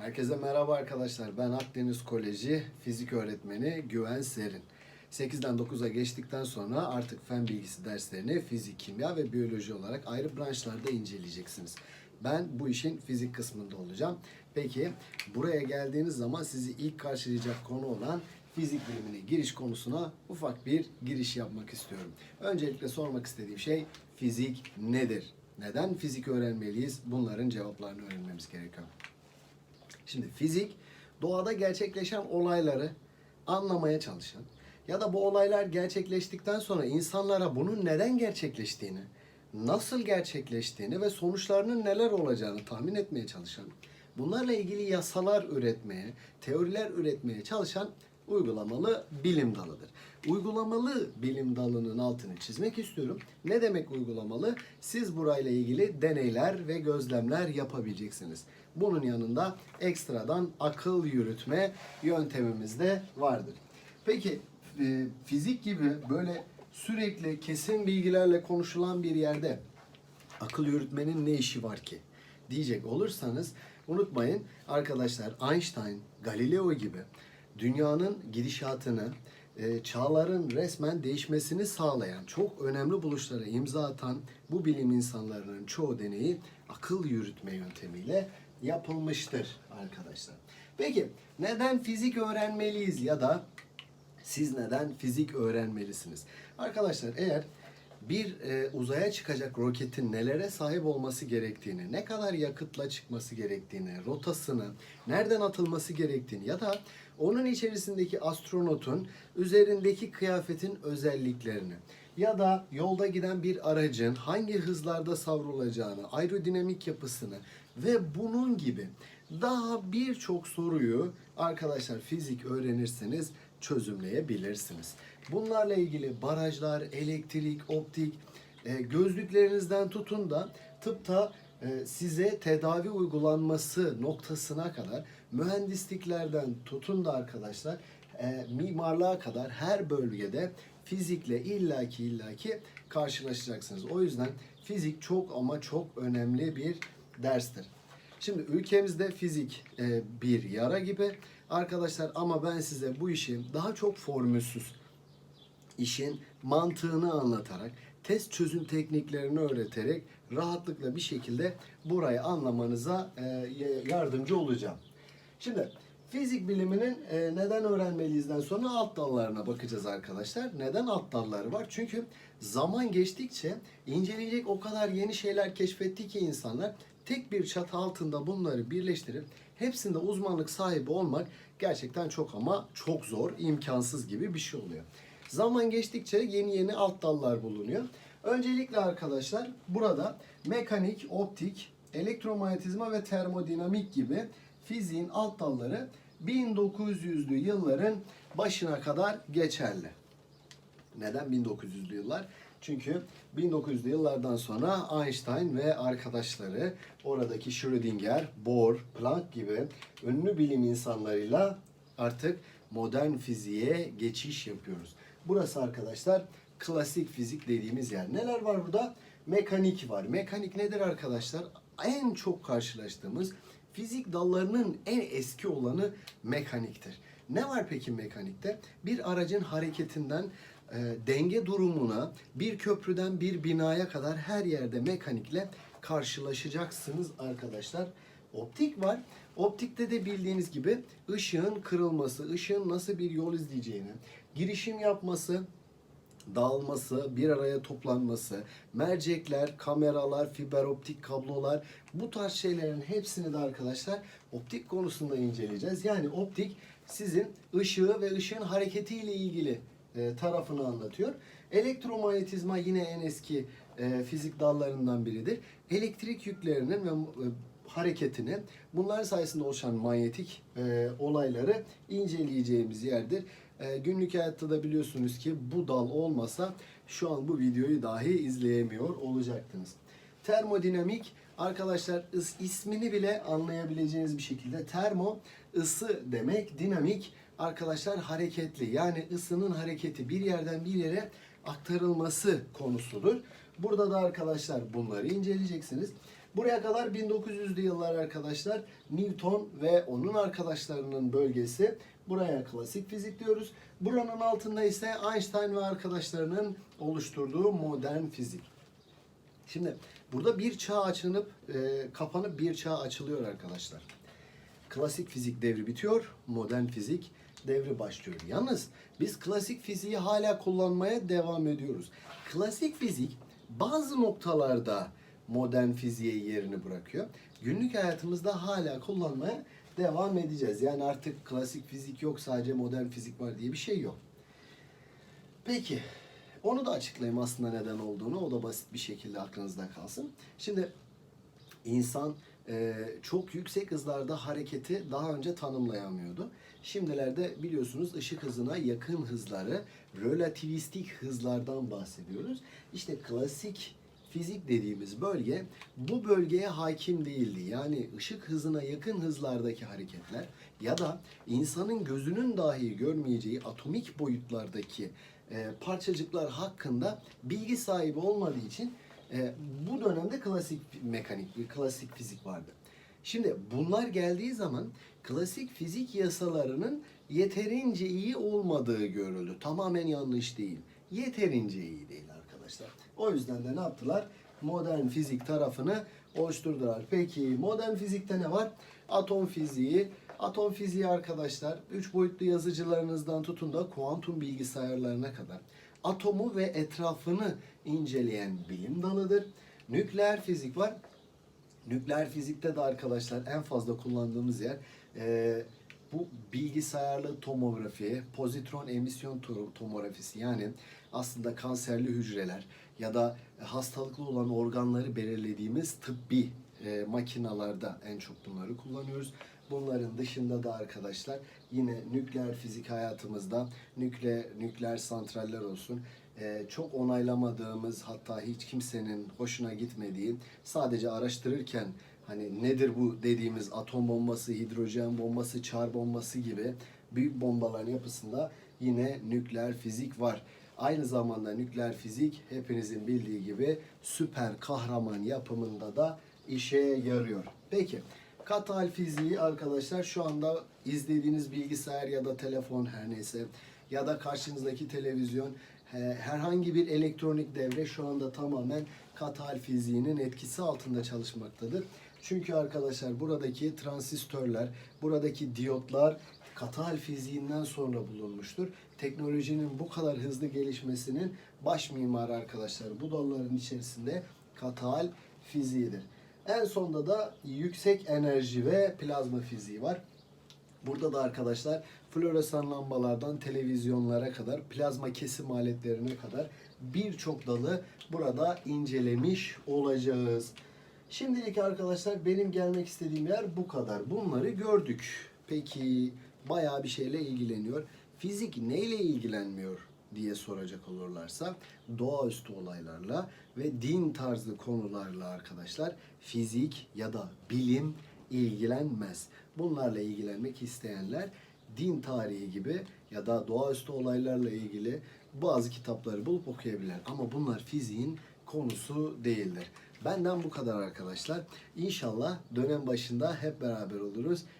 Herkese merhaba arkadaşlar. Ben Akdeniz Koleji fizik öğretmeni Güven Serin. 8'den 9'a geçtikten sonra artık fen bilgisi derslerini fizik, kimya ve biyoloji olarak ayrı branşlarda inceleyeceksiniz. Ben bu işin fizik kısmında olacağım. Peki buraya geldiğiniz zaman sizi ilk karşılayacak konu olan fizik bilimine giriş konusuna ufak bir giriş yapmak istiyorum. Öncelikle sormak istediğim şey fizik nedir? Neden fizik öğrenmeliyiz? Bunların cevaplarını öğrenmemiz gerekiyor. Şimdi fizik doğada gerçekleşen olayları anlamaya çalışan ya da bu olaylar gerçekleştikten sonra insanlara bunun neden gerçekleştiğini, nasıl gerçekleştiğini ve sonuçlarının neler olacağını tahmin etmeye çalışan, bunlarla ilgili yasalar üretmeye, teoriler üretmeye çalışan uygulamalı bilim dalıdır. Uygulamalı bilim dalının altını çizmek istiyorum. Ne demek uygulamalı? Siz burayla ilgili deneyler ve gözlemler yapabileceksiniz. Bunun yanında ekstradan akıl yürütme yöntemimiz de vardır. Peki e, fizik gibi böyle sürekli kesin bilgilerle konuşulan bir yerde akıl yürütmenin ne işi var ki? diyecek olursanız unutmayın arkadaşlar Einstein, Galileo gibi dünyanın gidişatını, e, çağların resmen değişmesini sağlayan çok önemli buluşlara imza atan bu bilim insanlarının çoğu deneyi akıl yürütme yöntemiyle yapılmıştır arkadaşlar. Peki neden fizik öğrenmeliyiz ya da siz neden fizik öğrenmelisiniz? Arkadaşlar eğer bir e, uzaya çıkacak roketin nelere sahip olması gerektiğini, ne kadar yakıtla çıkması gerektiğini, rotasını, nereden atılması gerektiğini ya da onun içerisindeki astronotun üzerindeki kıyafetin özelliklerini ya da yolda giden bir aracın hangi hızlarda savrulacağını, aerodinamik yapısını ve bunun gibi daha birçok soruyu arkadaşlar fizik öğrenirseniz çözümleyebilirsiniz. Bunlarla ilgili barajlar, elektrik, optik, e, gözlüklerinizden tutun da tıpta size tedavi uygulanması noktasına kadar mühendisliklerden tutun da arkadaşlar e, mimarlığa kadar her bölgede fizikle illaki illaki karşılaşacaksınız. O yüzden fizik çok ama çok önemli bir derstir. Şimdi ülkemizde fizik e, bir yara gibi arkadaşlar ama ben size bu işi daha çok formülsüz işin mantığını anlatarak test çözüm tekniklerini öğreterek rahatlıkla bir şekilde burayı anlamanıza e, yardımcı olacağım. Şimdi fizik biliminin e, neden öğrenmeliyizden sonra alt dallarına bakacağız arkadaşlar. Neden alt dalları var? Çünkü zaman geçtikçe inceleyecek o kadar yeni şeyler keşfetti ki insanlar tek bir çatı altında bunları birleştirip hepsinde uzmanlık sahibi olmak gerçekten çok ama çok zor, imkansız gibi bir şey oluyor. Zaman geçtikçe yeni yeni alt dallar bulunuyor. Öncelikle arkadaşlar burada mekanik, optik, elektromanyetizma ve termodinamik gibi fiziğin alt dalları 1900'lü yılların başına kadar geçerli. Neden 1900'lü yıllar? Çünkü 1900'lü yıllardan sonra Einstein ve arkadaşları oradaki Schrödinger, Bohr, Planck gibi ünlü bilim insanlarıyla artık modern fiziğe geçiş yapıyoruz. Burası arkadaşlar klasik fizik dediğimiz yer. Neler var burada? Mekanik var. Mekanik nedir arkadaşlar? En çok karşılaştığımız fizik dallarının en eski olanı mekaniktir. Ne var peki mekanikte? Bir aracın hareketinden e, denge durumuna, bir köprüden bir binaya kadar her yerde mekanikle karşılaşacaksınız arkadaşlar. Optik var. Optikte de bildiğiniz gibi ışığın kırılması, ışığın nasıl bir yol izleyeceğini, girişim yapması, dağılması, bir araya toplanması, mercekler, kameralar, fiber optik kablolar bu tarz şeylerin hepsini de arkadaşlar optik konusunda inceleyeceğiz. Yani optik sizin ışığı ve ışığın hareketiyle ilgili e, tarafını anlatıyor. Elektromanyetizma yine en eski e, fizik dallarından biridir. Elektrik yüklerinin ve e, hareketini, bunlar sayesinde oluşan manyetik e, olayları inceleyeceğimiz yerdir. E, günlük hayatta da biliyorsunuz ki bu dal olmasa şu an bu videoyu dahi izleyemiyor olacaktınız. Termodinamik arkadaşlar is, ismini bile anlayabileceğiniz bir şekilde termo ısı demek, dinamik arkadaşlar hareketli. Yani ısının hareketi bir yerden bir yere aktarılması konusudur. Burada da arkadaşlar bunları inceleyeceksiniz. Buraya kadar 1900'lü yıllar arkadaşlar Newton ve onun arkadaşlarının bölgesi. Buraya klasik fizik diyoruz. Buranın altında ise Einstein ve arkadaşlarının oluşturduğu modern fizik. Şimdi burada bir çağ açılıp e, kapanıp bir çağ açılıyor arkadaşlar. Klasik fizik devri bitiyor, modern fizik devri başlıyor. Yalnız biz klasik fiziği hala kullanmaya devam ediyoruz. Klasik fizik bazı noktalarda modern fiziğe yerini bırakıyor. Günlük hayatımızda hala kullanmaya devam edeceğiz. Yani artık klasik fizik yok, sadece modern fizik var diye bir şey yok. Peki, onu da açıklayayım aslında neden olduğunu. O da basit bir şekilde aklınızda kalsın. Şimdi insan e, çok yüksek hızlarda hareketi daha önce tanımlayamıyordu. Şimdilerde biliyorsunuz ışık hızına yakın hızları, relativistik hızlardan bahsediyoruz. İşte klasik fizik dediğimiz bölge bu bölgeye hakim değildi. Yani ışık hızına yakın hızlardaki hareketler ya da insanın gözünün dahi görmeyeceği atomik boyutlardaki e, parçacıklar hakkında bilgi sahibi olmadığı için e, bu dönemde klasik mekanik, bir klasik fizik vardı. Şimdi bunlar geldiği zaman klasik fizik yasalarının yeterince iyi olmadığı görüldü. Tamamen yanlış değil. Yeterince iyi değil arkadaşlar. O yüzden de ne yaptılar? Modern fizik tarafını oluşturdular. Peki modern fizikte ne var? Atom fiziği. Atom fiziği arkadaşlar 3 boyutlu yazıcılarınızdan tutun da kuantum bilgisayarlarına kadar atomu ve etrafını inceleyen bilim dalıdır. Nükleer fizik var. Nükleer fizikte de arkadaşlar en fazla kullandığımız yer e, bu bilgisayarlı tomografi, pozitron emisyon to- tomografisi yani aslında kanserli hücreler ya da hastalıklı olan organları belirlediğimiz tıbbi e, makinalarda en çok bunları kullanıyoruz. Bunların dışında da arkadaşlar yine nükleer fizik hayatımızda nükleer nükleer santraller olsun e, çok onaylamadığımız hatta hiç kimsenin hoşuna gitmediği sadece araştırırken hani nedir bu dediğimiz atom bombası, hidrojen bombası, çar bombası gibi büyük bombaların yapısında yine nükleer fizik var. Aynı zamanda nükleer fizik hepinizin bildiği gibi süper kahraman yapımında da işe yarıyor. Peki katal fiziği arkadaşlar şu anda izlediğiniz bilgisayar ya da telefon her neyse ya da karşınızdaki televizyon he- herhangi bir elektronik devre şu anda tamamen katal fiziğinin etkisi altında çalışmaktadır. Çünkü arkadaşlar buradaki transistörler, buradaki diyotlar katal fiziğinden sonra bulunmuştur. Teknolojinin bu kadar hızlı gelişmesinin baş mimarı arkadaşlar bu dalların içerisinde katal fiziğidir. En sonda da yüksek enerji ve plazma fiziği var. Burada da arkadaşlar floresan lambalardan televizyonlara kadar, plazma kesim aletlerine kadar birçok dalı burada incelemiş olacağız. Şimdilik arkadaşlar benim gelmek istediğim yer bu kadar. Bunları gördük. Peki bayağı bir şeyle ilgileniyor. Fizik neyle ilgilenmiyor diye soracak olurlarsa doğaüstü olaylarla ve din tarzı konularla arkadaşlar fizik ya da bilim ilgilenmez. Bunlarla ilgilenmek isteyenler din tarihi gibi ya da doğaüstü olaylarla ilgili bazı kitapları bulup okuyabilirler. Ama bunlar fiziğin konusu değildir. Benden bu kadar arkadaşlar. İnşallah dönem başında hep beraber oluruz.